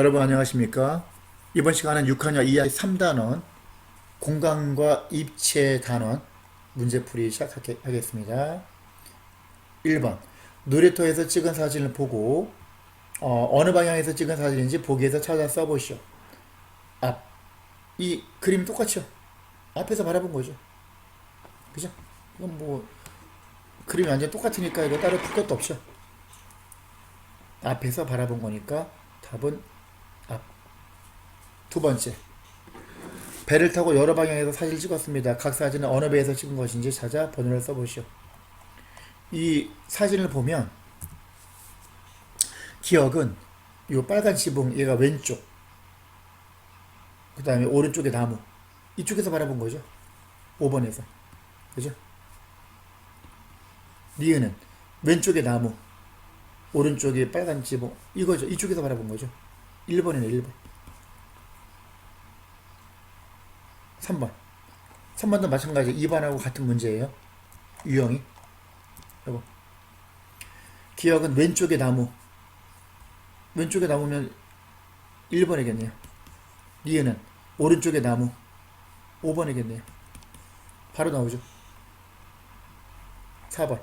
여러분 안녕하십니까? 이번 시간은 6학년 2학 3단원 공간과 입체 단원 문제풀이 시작하겠습니다. 1번 놀이터에서 찍은 사진을 보고 어, 느 방향에서 찍은 사진인지 보기에서 찾아 써보시오. 앞. 이 그림 똑같죠? 앞에서 바라본 거죠. 그죠? 이건 뭐 그림이 완전 똑같으니까 이거 따로 풀 것도 없죠. 앞에서 바라본 거니까 답은 앞. 두 번째. 배를 타고 여러 방향에서 사진을 찍었습니다. 각 사진은 어느 배에서 찍은 것인지 찾아 번호를 써보시오. 이 사진을 보면 기억은 이 빨간 지붕 얘가 왼쪽 그 다음에 오른쪽에 나무 이쪽에서 바라본 거죠. 5번에서 그죠? 니은은 왼쪽에 나무 오른쪽에 빨간 지붕 이거죠. 이쪽에서 바라본 거죠. 1번이네 1번 3번 3번도 마찬가지 2번하고 같은 문제예요. 유형이 여보 기억은 왼쪽에 나무 왼쪽에 나무면 1번이겠네요. 니은은 오른쪽에 나무 5번이겠네요. 바로 나오죠. 4번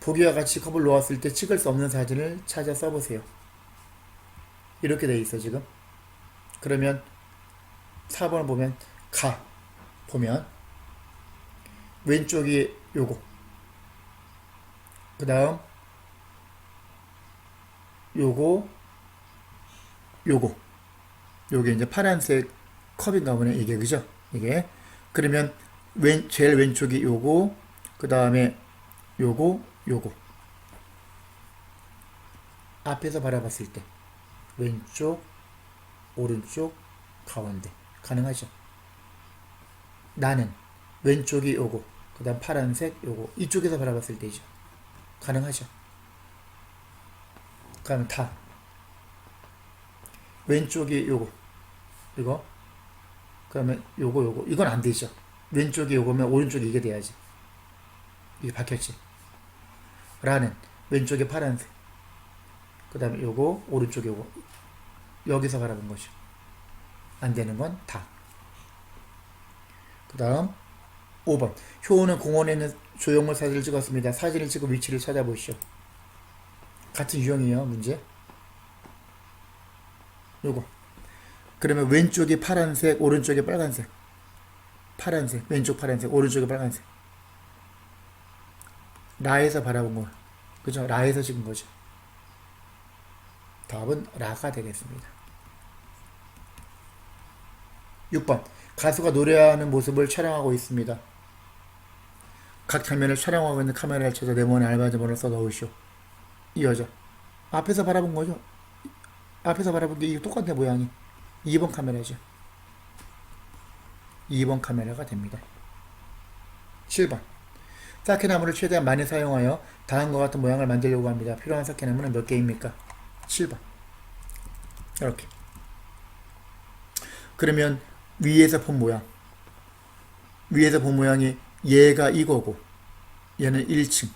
보기와 같이 컵을 놓았을 때 찍을 수 없는 사진을 찾아 써보세요. 이렇게 돼 있어 지금. 그러면 4번을 보면 가. 보면 왼쪽이 요거. 그 다음 요거 요거. 요게 이제 파란색 컵인가 보네 이게 그죠? 이게. 그러면 왼 제일 왼쪽이 요거 그 다음에 요거 요거. 앞에서 바라봤을 때 왼쪽 오른쪽 가운데 가능하죠. 나는 왼쪽이 요거 그 다음 파란색 요거 이쪽에서 바라봤을 때죠. 가능하죠. 그다음에 다. 왼쪽이 요거 이거. 그다음에 요거 요거. 이건 안 되죠. 왼쪽이 요거면 오른쪽이 이게 돼야지. 이게 박혔지. 라는 왼쪽에 파란색 그 다음에 요거 오른쪽에 요거. 여기서 바라본 거죠 안 되는 건 다. 그 다음 5번 효우는 공원에 있는 조형물 사진을 찍었습니다. 사진을 찍은 위치를 찾아보시오. 같은 유형이에요 문제. 요거 그러면 왼쪽이 파란색 오른쪽이 빨간색 파란색 왼쪽 파란색 오른쪽이 빨간색 라에서 바라본 거 그죠 라에서 찍은 거죠 답은 라가 되겠습니다 6번 가수가 노래하는 모습을 촬영하고 있습니다. 각 장면을 촬영하고 있는 카메라를 찾아 네모의 알바지번호를 써 넣으시오. 이어져. 앞에서 바라본 거죠. 앞에서 바라본 게 이게 똑같네 모양이. 2번 카메라죠. 2번 카메라가 됩니다. 7번. 사케나무를 최대한 많이 사용하여 다음과 같은 모양을 만들려고 합니다. 필요한 사케나무는 몇 개입니까? 7번. 이렇게. 그러면 위에서 본 모양. 위에서 본 모양이 얘가 이거고, 얘는 1층,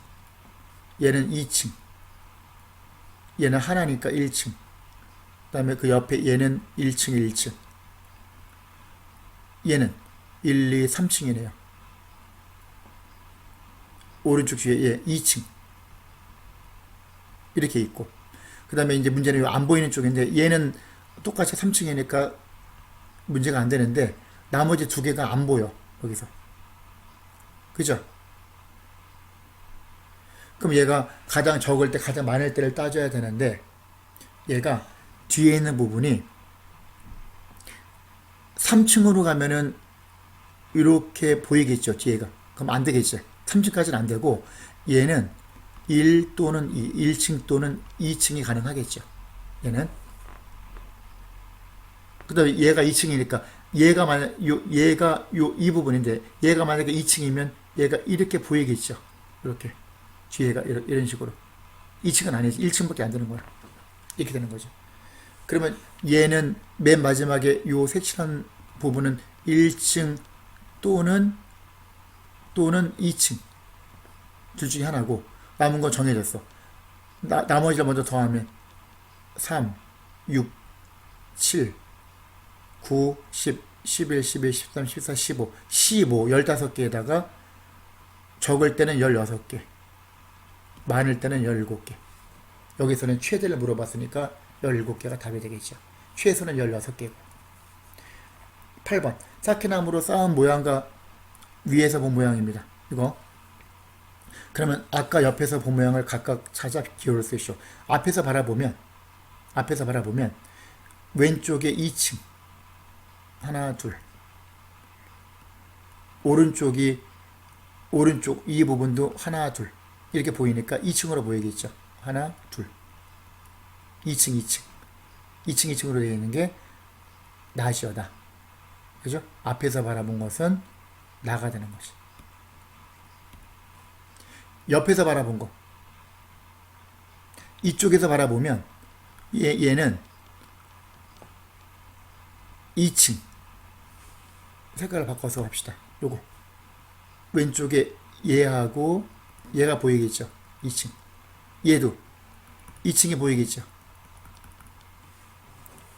얘는 2층, 얘는 하나니까 1층, 그 다음에 그 옆에 얘는 1층, 1층, 얘는 1, 2, 3층이네요. 오른쪽 뒤에 얘 2층. 이렇게 있고, 그 다음에 이제 문제는 안 보이는 쪽인데, 얘는 똑같이 3층이니까 문제가 안 되는데 나머지 두 개가 안 보여 여기서. 그죠? 그럼 얘가 가장 적을 때 가장 많을 때를 따져야 되는데 얘가 뒤에 있는 부분이 3층으로 가면은 이렇게 보이겠죠 뒤에가. 그럼 안 되겠지. 3층까지는 안 되고 얘는 1 또는 2 1층 또는 2층이 가능하겠죠. 얘는 그 다음에 얘가 2층이니까 얘가 만약 요 얘가 요 이 부분인데 얘가 만약에 2층이면 얘가 이렇게 보이겠죠. 이렇게 뒤에가 이런, 이런 식으로 2층은 아니지 1층밖에 안 되는 거야. 이렇게 되는 거죠. 그러면 얘는 맨 마지막에 요 색칠한 부분은 1층 또는 또는 2층 둘 중에 하나고 남은 건 정해졌어. 나, 나머지를 먼저 더하면 3, 6, 7, 9, 10, 11, 12, 13, 14, 15, 15, 15개에다가 적을 때는 16개, 많을 때는 17개. 여기서는 최대를 물어봤으니까 17개가 답이 되겠죠. 최소는 16개고. 8번. 사케나무로 쌓은 모양과 위에서 본 모양입니다. 이거. 그러면 아까 옆에서 본 모양을 각각 찾아 기호를 쓰시오. 앞에서 바라보면, 앞에서 바라보면, 왼쪽에 2층. 하나, 둘. 오른쪽이, 오른쪽 이 부분도 하나, 둘. 이렇게 보이니까 2층으로 보이겠죠. 하나, 둘. 2층, 2층. 2층, 2층으로 되어 있는 게 나시오, 나. 그죠? 앞에서 바라본 것은 나가 되는 거지. 옆에서 바라본 거. 이쪽에서 바라보면 얘, 얘는 2층. 색깔을 바꿔서 합시다. 요거. 왼쪽에 얘하고 얘가 보이겠죠. 2층. 얘도 2층이 보이겠죠.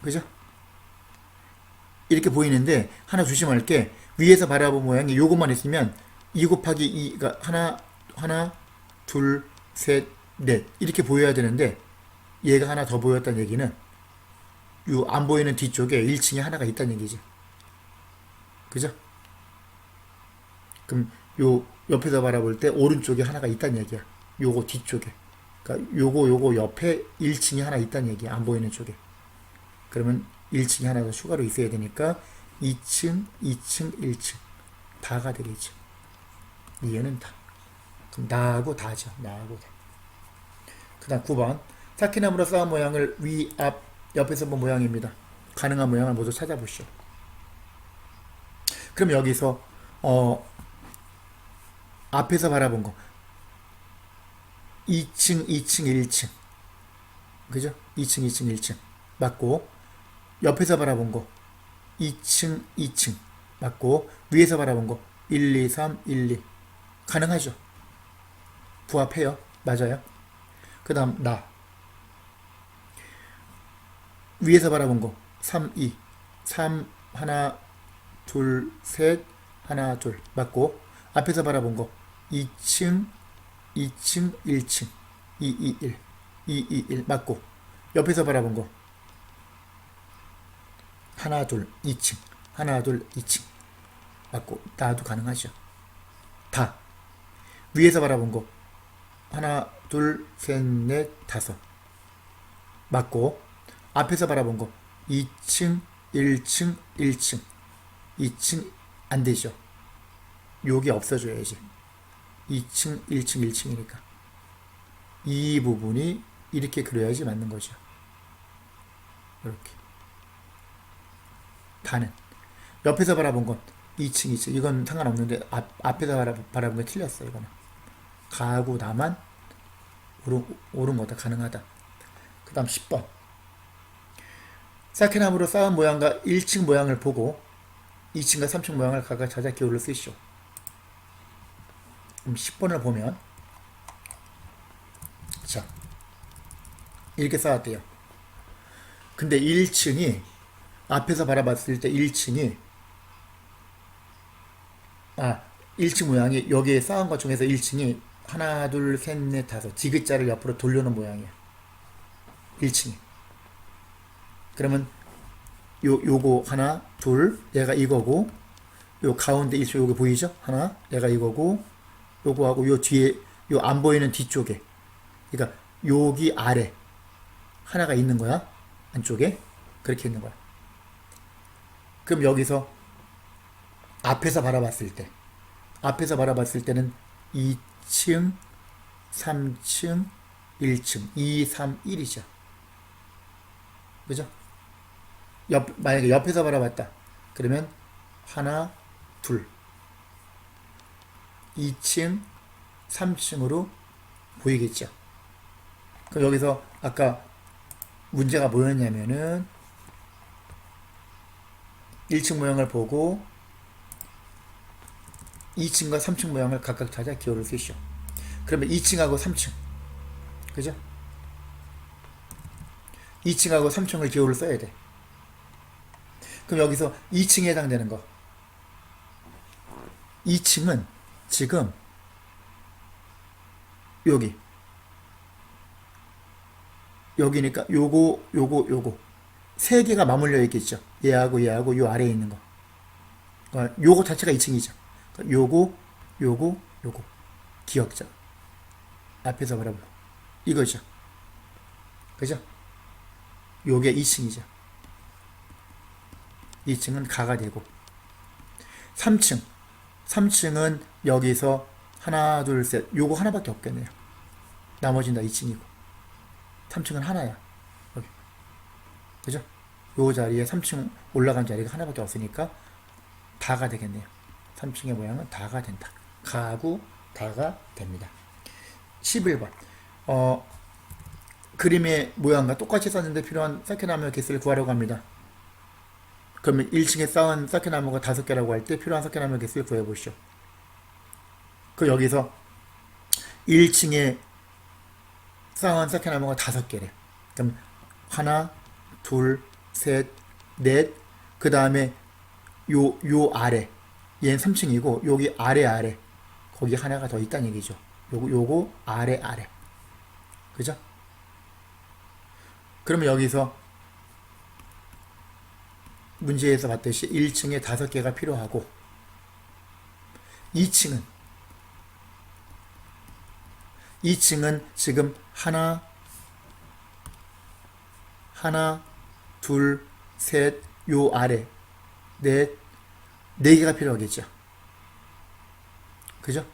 그죠? 이렇게 보이는데 하나 조심할 게 위에서 바라본 모양이 요것만 있으면 2 곱하기 2가 하나 하나 둘 셋 넷 이렇게 보여야 되는데 얘가 하나 더 보였다는 얘기는 요 안 보이는 뒤쪽에 1층에 하나가 있다는 얘기지. 그죠? 그럼 요 옆에서 바라볼 때 오른쪽에 하나가 있다는 얘기야. 요거 뒤쪽에. 그러니까 요거 요거 옆에 1층이 하나 있다는 얘기야. 안 보이는 쪽에. 그러면 1층이 하나 더 추가로 있어야 되니까 2층, 2층, 1층 다가 되겠죠. 이해는 다. 그럼 나하고 다죠. 나하고 다. 그 다음 9번 사키나무로 쌓은 모양을 위, 앞, 옆에서 본 모양입니다. 가능한 모양을 모두 찾아보시오. 그럼 여기서 어 앞에서 바라본 거. 2층, 2층, 1층. 그죠? 2층, 2층, 1층. 맞고 옆에서 바라본 거. 2층, 2층. 맞고 위에서 바라본 거. 1, 2, 3, 1, 2 가능하죠? 부합해요. 맞아요. 그 다음 나. 위에서 바라본 거. 3, 2 3 하나 둘 셋 하나 둘. 맞고. 앞에서 바라본 거. 2층 2층 1층. 2, 2, 1 2, 2, 1 맞고. 옆에서 바라본 거. 하나 둘 2층. 하나 둘 2층. 맞고. 나도 가능하죠 다. 위에서 바라본 거. 하나 둘 셋 넷 다섯. 맞고. 앞에서 바라본 거. 2층 1층 1층 2층 안 되죠. 여기 없어져야지. 2층 1층 1층이니까. 이 부분이 이렇게 그려야지 맞는 거죠. 이렇게. 다는. 옆에서 바라본 건 2층 2층 이건 상관없는데 앞, 앞에서 바라, 바라본 게 틀렸어 이거는. 가고 나만 옳은, 옳은 거다. 가능하다. 그 다음 10번. 사케나무로 쌓은 모양과 1층 모양을 보고 2층과 3층 모양을 각각 찾아 기호를 쓰시오 그럼 10번을 보면 자 이렇게 쌓았대요. 근데 1층이 앞에서 바라봤을 때 1층이 아 1층 모양이 여기에 쌓은 것 중에서 1층이 하나 둘셋넷 다섯 디귿자를 옆으로 돌려놓은 모양이야. 1층이. 그러면 요 요거 하나 둘 얘가 이거고 요 가운데 1층 요게 보이죠? 하나 얘가 이거고 요거하고 요 뒤에 요 안 보이는 뒤쪽에. 그러니까 여기 아래 하나가 있는 거야? 안쪽에? 그렇게 있는 거야. 그럼 여기서 앞에서 바라봤을 때 앞에서 바라봤을 때는 2층 3층 1층. 2, 3, 1이죠. 그죠? 옆, 만약에 옆에서 바라봤다 그러면 하나 둘 2층 3층으로 보이겠죠 그럼 여기서 아까 문제가 뭐였냐면은 1층 모양을 보고 2층과 3층 모양을 각각 찾아 기호를 쓰시오. 그러면 2층하고 3층. 그죠? 2층하고 3층을 기호를 써야 돼. 그럼 여기서 2층에 해당되는 거. 2층은 지금 여기 여기니까 요거 요거 요거 세 개가 맞물려 있겠죠. 얘하고 얘하고 요 아래에 있는 거. 그러니까 요거 자체가 2층이죠. 그러니까 요거 요거 요거 기억자 앞에서 바라보 이거죠. 그죠? 요게 2층이죠. 2층은 가가 되고 3층 3층은 여기서 하나 둘 셋 요거 하나밖에 없겠네요. 나머지는 다 2층이고 3층은 하나야. 여기. 그죠? 요 자리에 3층 올라간 자리가 하나밖에 없으니까 다가 되겠네요. 3층의 모양은 다가 된다. 가구 다가 됩니다. 11번. 어, 그림의 모양과 똑같이 썼는데 필요한 사케나무 개수를 구하려고 합니다. 그러면 1층에 쌓은 사케나무가 5개라고 할 때 필요한 사케나무 개수를 구해 보시오. 그 여기서 1층에 쌓은 사케나무가 5개래. 그럼 하나, 둘, 셋, 넷, 그 다음에 요, 요 아래. 얘는 3층이고, 여기 아래 아래. 거기 하나가 더 있다는 얘기죠. 요거, 요거 아래 아래. 그죠? 그러면 여기서 문제에서 봤듯이 1층에 5개가 필요하고 2층은 2층은 지금 하나 하나 둘 셋 요 아래 넷 네 개가 필요하겠죠. 그죠?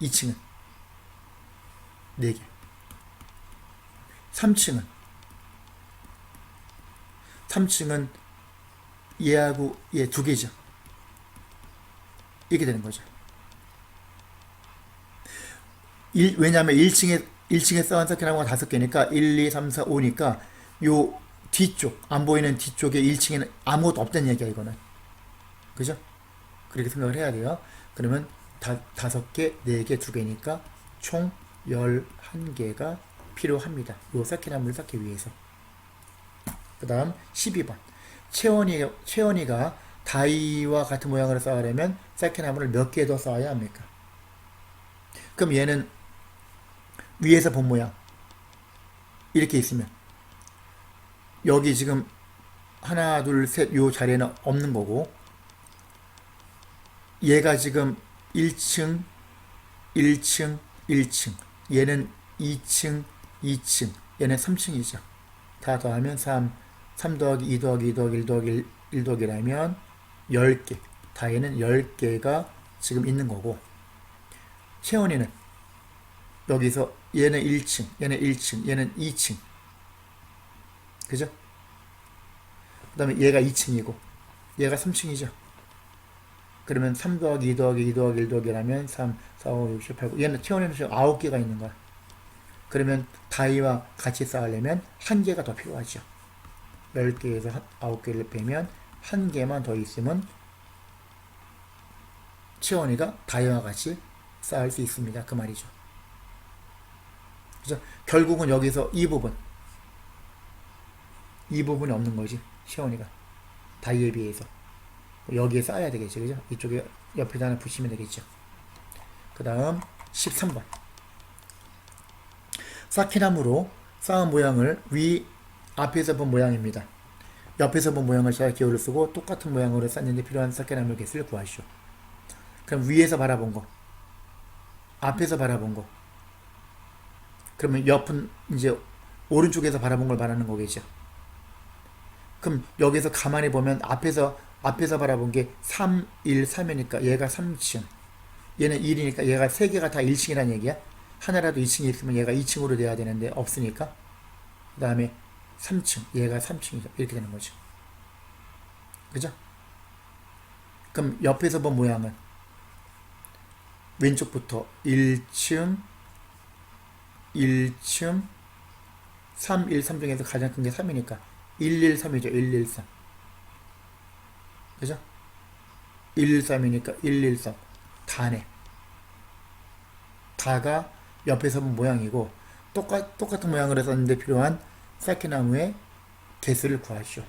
2층은 네 개. 3층은 3층은 얘하고 얘 두 개죠. 이렇게 되는 거죠. 일, 왜냐하면 1층에 1층에 쌓은 사케나무가 다섯 개니까 1, 2, 3, 4, 5니까 요 뒤쪽 안 보이는 뒤쪽에 1층에는 아무것도 없다는 얘기야 이거는. 그죠? 그렇게 생각을 해야 돼요. 그러면 다, 다섯 개, 네 개, 두 개니까 총 11개가 필요합니다. 요 사케나무를 쌓기 위해서. 그 다음 12번. 채원이, 채원이가 다이와 같은 모양으로 쌓으려면 사케나무를 몇 개 더 쌓아야 합니까? 그럼 얘는 위에서 본 모양. 이렇게 있으면. 여기 지금 하나, 둘, 셋, 요 자리에는 없는 거고. 얘가 지금 1층, 1층, 1층. 얘는 2층, 2층. 얘는 3층이죠. 다 더하면 3, 3 더하기 2 더하기 2 더하기 1 더하기 1, 1 더하기라면 10개. 다에는 10개가 지금 있는 거고. 채원이는 여기서 얘는 1층, 얘는 1층, 얘는 2층. 그죠? 그 다음에 얘가 2층이고, 얘가 3층이죠. 그러면 3 더하기 2 더하기 2 더하기 1 더하기라면 3, 4, 5, 6, 7, 8, 9. 얘는 채원이는 지금 9개가 있는 거야. 그러면 다이와 같이 쌓으려면 한 개가 더 필요하죠. 10개에서 9개를 빼면 한 개만 더 있으면 채원이가 다이와 같이 쌓을 수 있습니다. 그 말이죠. 그래서 결국은 여기서 이 부분 이 부분이 없는 거지 채원이가 다이에 비해서 여기에 쌓아야 되겠죠. 그죠? 이쪽에 옆에다 하나 붙이면 되겠죠. 그 다음 13번 사키나무로 쌓은 모양을 위 앞에서 본 모양입니다. 옆에서 본 모양을 잘 기호를 쓰고 똑같은 모양으로 쌓는데 필요한 사키나무 개수를 구하시오. 그럼 위에서 바라본 거, 앞에서 바라본 거. 그러면 옆은 이제 오른쪽에서 바라본 걸 말하는 거겠죠. 그럼 여기서 가만히 보면 앞에서 앞에서 바라본 게 3, 1, 3이니까 얘가 3층. 얘는 1이니까 얘가 3개가 다 1층이라는 얘기야. 하나라도 2층이 있으면 얘가 2층으로 돼야 되는데 없으니까. 그 다음에 3층. 얘가 3층이죠. 이렇게 되는 거죠. 그죠? 그럼 옆에서 본 모양은 왼쪽부터 1층, 1층, 3, 1, 3 중에서 가장 큰 게 3이니까 113이죠. 113. 그죠? 113이니까 113. 다네. 다가 옆에서 본 모양이고 똑같, 똑같은 모양을 했었는데 필요한 쌓기나무의 개수를 구하시오.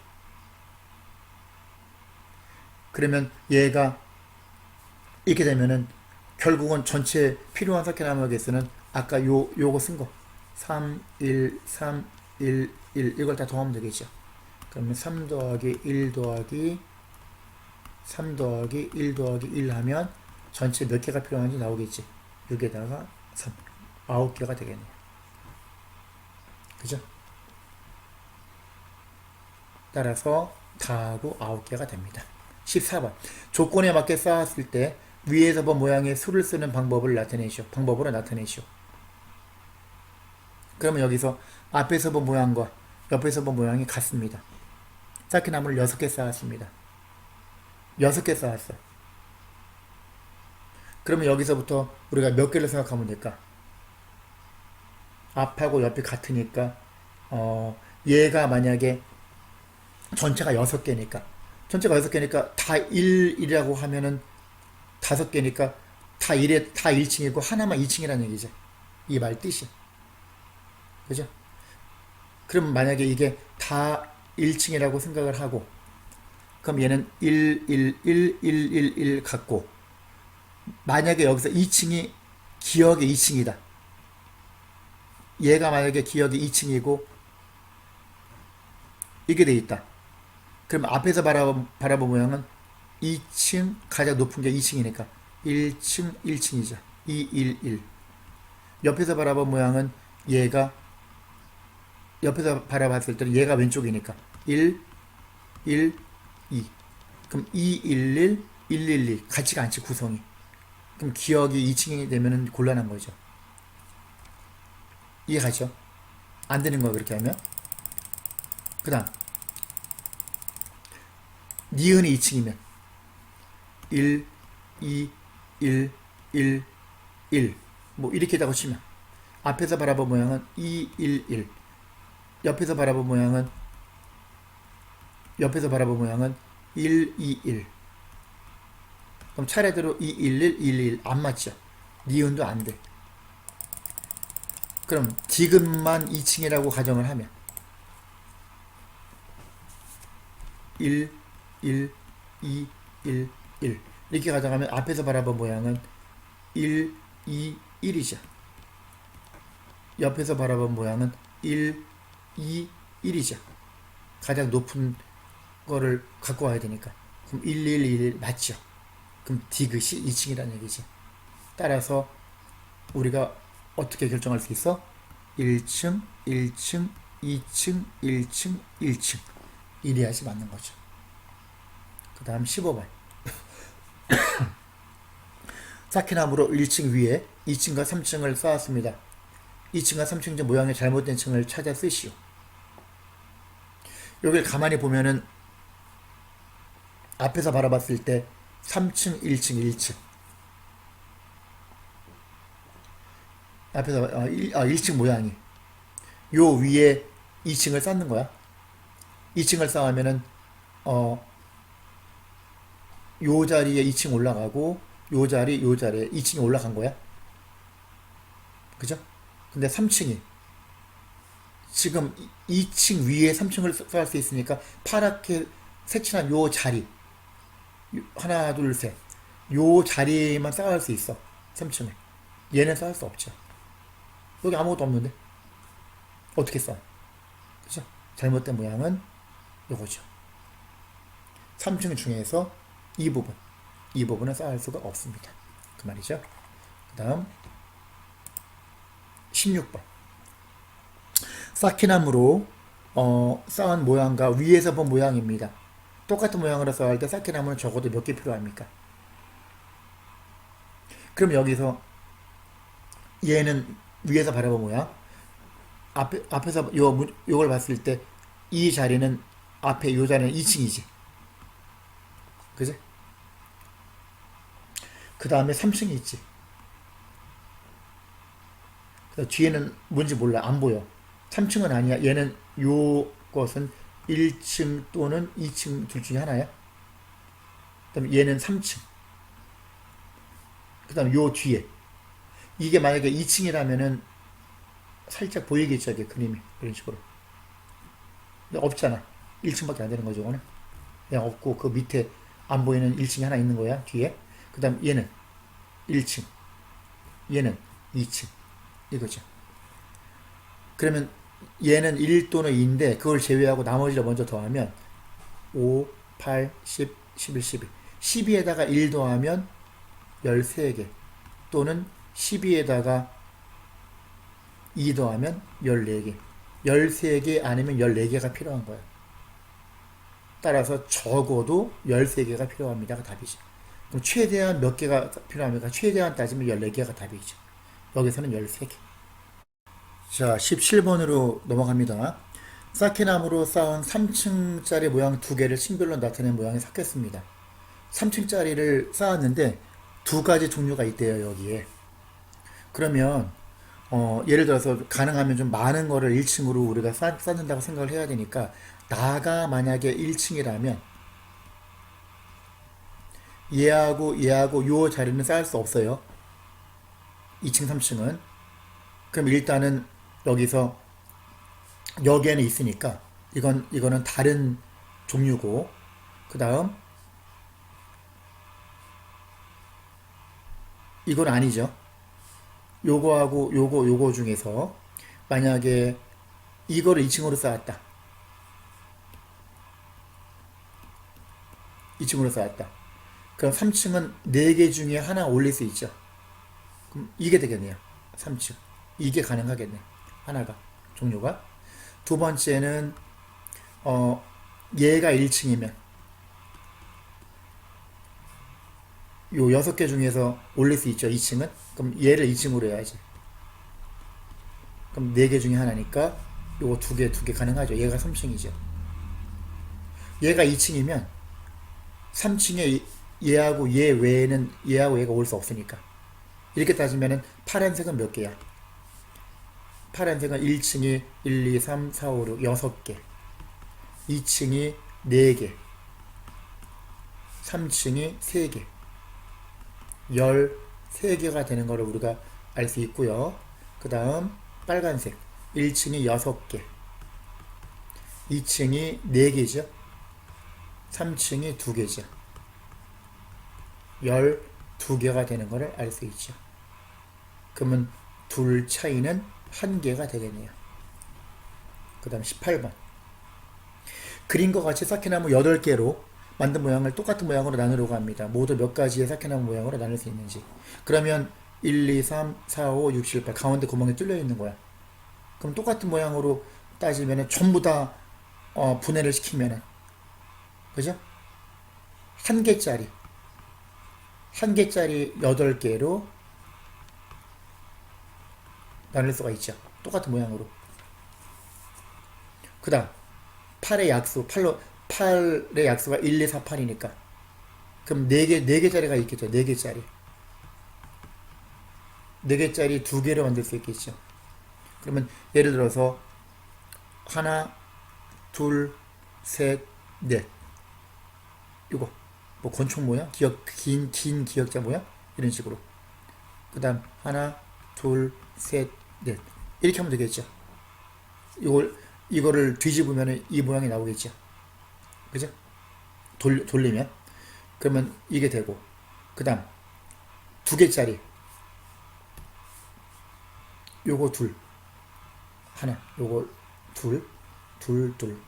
그러면 얘가 이렇게 되면은 결국은 전체 필요한 쌓기나무의 개수는 아까 요 요거 쓴 거 3, 1, 3, 1, 1 이걸 다 더하면 되겠죠. 그러면 3 더하기 1 더하기 3 더하기 1 더하기 1 하면 전체 몇 개가 필요한지 나오겠지. 여기에다가 3, 9개가 되겠네요. 그죠? 따라서 다하고 9개가 됩니다. 14번. 조건에 맞게 쌓았을 때 위에서 본 모양의 수를 쓰는 방법을 나타내시오. 방법으로 나타내시오. 그러면 여기서 앞에서 본 모양과 옆에서 본 모양이 같습니다. 쌓기 나무를 6개 쌓았습니다. 6개 쌓았어. 그러면 여기서부터 우리가 몇 개를 생각하면 될까? 앞하고 옆이 같으니까 어, 얘가 만약에 전체가 6개니까 전체가 6개니까 다 1이라고 하면은 5개니까 다 1에 다 1층이고 하나만 2층이라는 얘기죠. 이 말 뜻이. 그죠? 그럼 만약에 이게 다 1층이라고 생각을 하고 그럼 얘는 1, 1, 1, 1, 1, 1 같고 만약에 여기서 2층이 기억의 2층이다. 얘가 만약에 기억이 2층이고 이게 돼 있다. 그럼 앞에서 바라본, 바라본 모양은 2층 가장 높은 게 2층이니까 1층 1층이죠. 2, 1, 1. 옆에서 바라본 모양은 얘가 옆에서 바라봤을 때는 얘가 왼쪽이니까 1, 1, 2. 그럼 2, 1, 1, 1, 1, 1 같지가 않지 구성이. 그럼 기억이 2층이 되면 곤란한 거죠. 이해가죠? 안 되는 거야 그렇게 하면. 그 다음 니은이 2층이면 1, 2, 1, 1, 1. 뭐 이렇게 다고 치면 앞에서 바라본 모양은 2, 1, 1. 옆에서 바라본 모양은 옆에서 바라본 모양은 1, 2, 1. 그럼 차례대로 2, 1, 1, 1, 1. 안 맞죠? 니은도 안 돼. 그럼 디귿만 2층이라고 가정을 하면 1, 1, 2, 1, 1 이렇게 가져가면 앞에서 바라본 모양은 1, 2, 1이죠. 옆에서 바라본 모양은 1, 2, 1이죠. 가장 높은 거를 갖고 와야 되니까. 그럼 1, 1, 1 맞죠. 그럼 디귿이 2층이라는 얘기지. 따라서 우리가 어떻게 결정할 수 있어? 1층, 1층, 2층, 1층, 1층. 이래야지 맞는 거죠. 그 다음 15번. 쌓기나무로 1층 위에 2층과 3층을 쌓았습니다. 2층과 3층 중 모양이 잘못된 층을 찾아 쓰시오. 여기를 가만히 보면은 앞에서 바라봤을 때 3층, 1층, 1층. 앞에서 어, 1, 아, 1층 모양이 요 위에 2층을 쌓는 거야. 2층을 쌓으면은 어, 요 자리에 2층 올라가고 요 자리 요 자리에 2층이 올라간 거야. 그죠? 근데 3층이 지금 2층 위에 3층을 쌓을 수 있으니까 파랗게 색칠한 요 자리. 요- 하나 둘 셋. 요 자리만 쌓을 수 있어 3층에. 얘는 쌓을 수 없죠. 여기 아무것도 없는데. 어떻게 쌓아 그죠? 잘못된 모양은 요거죠. 3층 중에서 이 부분 이 부분은 쌓을 수가 없습니다 그 말이죠 그 다음 16번 쌓기나무로 어, 쌓은 모양과 위에서 본 모양입니다. 똑같은 모양으로 쌓을 때 쌓기나무는 적어도 몇 개 필요합니까? 그럼 여기서 얘는 위에서 바라본 모양 앞에, 앞에서 요, 문- 요걸 봤을 때 이 자리는 앞에 요 자리는 2층이지 그지? 그 다음에 3층이 있지. 그 뒤에는 뭔지 몰라. 안 보여. 3층은 아니야. 얘는 요 것은 1층 또는 2층 둘 중에 하나야. 그 다음에 얘는 3층. 그 다음에 요 뒤에. 이게 만약에 2층이라면은 살짝 보이겠죠 이게 그림이. 그런 식으로. 근데 없잖아. 1층밖에 안 되는 거죠. 그냥 없고, 그 밑에 안 보이는 1층이 하나 있는 거야, 뒤에. 그 다음 얘는 1층. 얘는 2층. 이거죠. 그러면 얘는 1 또는 2인데, 그걸 제외하고 나머지를 먼저 더하면 5, 8, 10, 11, 12. 12에다가 1 더하면 13개. 또는 12에다가 2 더하면 14개. 13개 아니면 14개가 필요한 거예요. 따라서 적어도 13개가 필요합니다가 답이죠. 그럼 최대한 몇 개가 필요합니까? 최대한 따지면 14개가 답이죠. 여기서는 13개. 자, 17번으로 넘어갑니다. 쌓기나무로 쌓은 3층짜리 모양 두 개를 층별로 나타낸 모양이 섞였습니다. 3층짜리를 쌓았는데 두 가지 종류가 있대요, 여기에. 그러면 어, 예를 들어서 가능하면 좀 많은 거를 1층으로 우리가 쌓, 쌓는다고 생각을 해야 되니까 나가 만약에 1층이라면 얘하고 얘하고 요 자리는 쌓을 수 없어요. 2층, 3층은. 그럼 일단은 여기서 여기에는 있으니까 이건 이거는 다른 종류고 그 다음 이건 아니죠. 요거하고 요거 요거 중에서 만약에 이거를 2층으로 쌓았다. 2층으로 쌓았다. 그럼 3층은 4개 중에 하나 올릴 수 있죠. 그럼 이게 되겠네요. 3층. 이게 가능하겠네. 하나가 종류가. 두 번째는 어 얘가 1층이면 요 여섯 개 중에서 올릴 수 있죠. 2층은. 그럼 얘를 2층으로 해야지. 그럼 네 개 중에 하나니까 요거 두 개, 두 개 가능하죠. 얘가 3층이죠. 얘가 2층이면 3층에 얘하고 얘 외에는 얘하고 얘가 올 수 없으니까. 이렇게 따지면은 파란색은 몇 개야? 파란색은 1층이 1, 2, 3, 4, 5, 6, 6개. 2층이 4개. 3층이 3개. 13개가 되는 것을 우리가 알 수 있고요. 그 다음 빨간색 1층이 6개 2층이 4개죠. 3층이 2개죠. 12개가 되는 것을 알 수 있죠. 그러면 둘 차이는 1개가 되겠네요. 그 다음 18번 그림과 같이 쌓기나무 8개로 만든 모양을 똑같은 모양으로 나누려고 합니다. 모두 몇 가지의 쌓기나무 모양으로 나눌 수 있는지. 그러면 1, 2, 3, 4, 5, 6, 7, 8 가운데 구멍이 뚫려 있는 거야. 그럼 똑같은 모양으로 따지면 전부 다 어, 분해를 시키면은 그죠? 한 개짜리 한 개짜리 8개로 나눌 수가 있죠. 똑같은 모양으로. 그 다음 8의 약수 8로 8의 약수가 1, 2, 4, 8이니까 그럼 4개, 4개짜리가 있겠죠. 4개짜리 4개짜리 2개를 만들 수 있겠죠. 그러면 예를 들어서 하나, 둘, 셋, 넷 이거 뭐 권총 모양? 기억, 긴, 긴 기억자 모양? 이런 식으로 그 다음 하나, 둘, 셋, 넷 이렇게 하면 되겠죠. 이걸 이거를 뒤집으면 이 모양이 나오겠죠. 그죠? 돌, 돌리면. 그러면 이게 되고. 그 다음, 두 개짜리. 요거 둘. 하나. 요거 둘. 둘, 둘.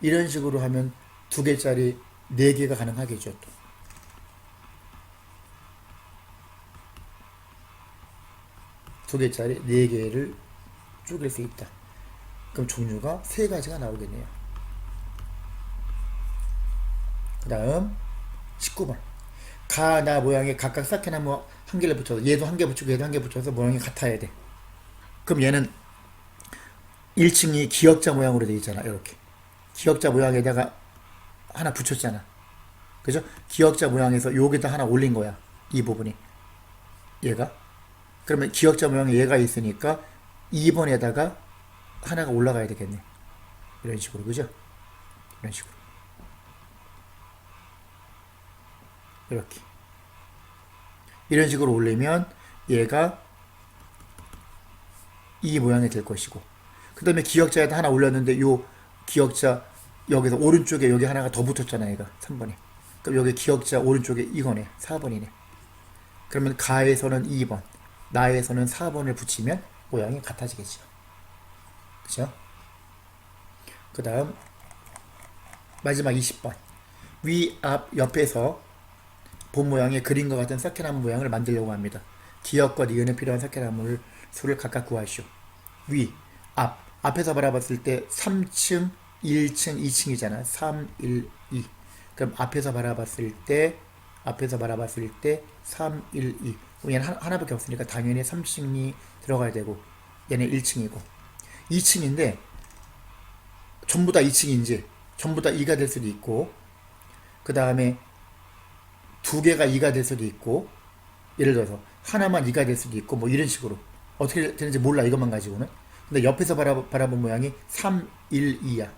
이런 식으로 하면 두 개짜리 네 개가 가능하겠죠, 또. 두 개짜리 네 개를 쪼갤 수 있다. 그럼 종류가 세 가지가 나오겠네요. 그 다음 19번 가 나 모양에 각각 쌓기나무 한 개를 붙여서 얘도 한 개 붙이고 얘도 한 개 붙여서 모양이 같아야 돼. 그럼 얘는 1층이 기역자 모양으로 되어 있잖아. 이렇게 기역자 모양에다가 하나 붙였잖아. 그죠? 기역자 모양에서 여기다 하나 올린 거야. 이 부분이 얘가 그러면 기역자 모양에 얘가 있으니까 2번에다가 하나가 올라가야 되겠네. 이런 식으로, 그죠? 이런 식으로. 이렇게. 이런 식으로 올리면 얘가 이 모양이 될 것이고. 그 다음에 기역자에다 하나 올렸는데 요 기역자 여기서 오른쪽에 여기 하나가 더 붙었잖아, 얘가. 3번에. 그럼 여기 기억자 오른쪽에 이거네. 4번이네. 그러면 가에서는 2번, 나에서는 4번을 붙이면 모양이 같아지겠죠. 그죠? 그 다음, 마지막 20번. 위, 앞, 옆에서 본 모양의 그림과 같은 사케나무 모양을 만들려고 합니다. 기억과 니은에 필요한 사케나무 수를 각각 구하시오. 위, 앞. 앞에서 바라봤을 때 3층, 1층, 2층이잖아. 3, 1, 2. 그럼 앞에서 바라봤을 때, 앞에서 바라봤을 때 3, 1, 2. 그럼 얘는 하나, 하나밖에 없으니까 당연히 3층이 들어가야 되고, 얘는 1층이고. 2층인데, 전부 다 2층인지, 전부 다 2가 될 수도 있고, 그 다음에 두 개가 2가 될 수도 있고, 예를 들어서 하나만 2가 될 수도 있고, 뭐 이런 식으로. 어떻게 되는지 몰라, 이것만 가지고는. 근데 옆에서 바라, 바라본 모양이 3, 1, 2야.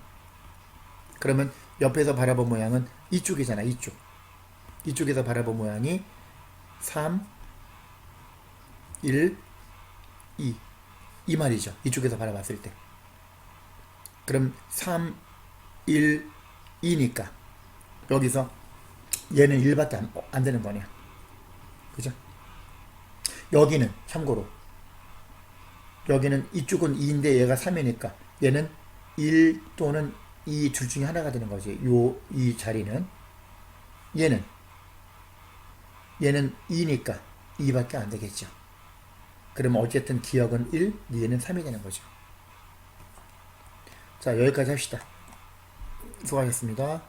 그러면 옆에서 바라본 모양은 이쪽이잖아, 이쪽. 이쪽에서 바라본 모양이 3, 1, 2. 이 말이죠. 이쪽에서 바라봤을 때. 그럼 3, 1, 2니까 여기서 얘는 1밖에 안, 안 되는 거냐. 그죠? 여기는 참고로 여기는 이쪽은 2인데 얘가 3이니까 얘는 1 또는 2 둘 중에 하나가 되는 거지. 요 이 자리는 얘는 얘는 2니까 2밖에 안 되겠죠. 그러면 어쨌든 기억은 1, 얘는 3이 되는 거죠. 자, 여기까지 합시다. 수고하셨습니다.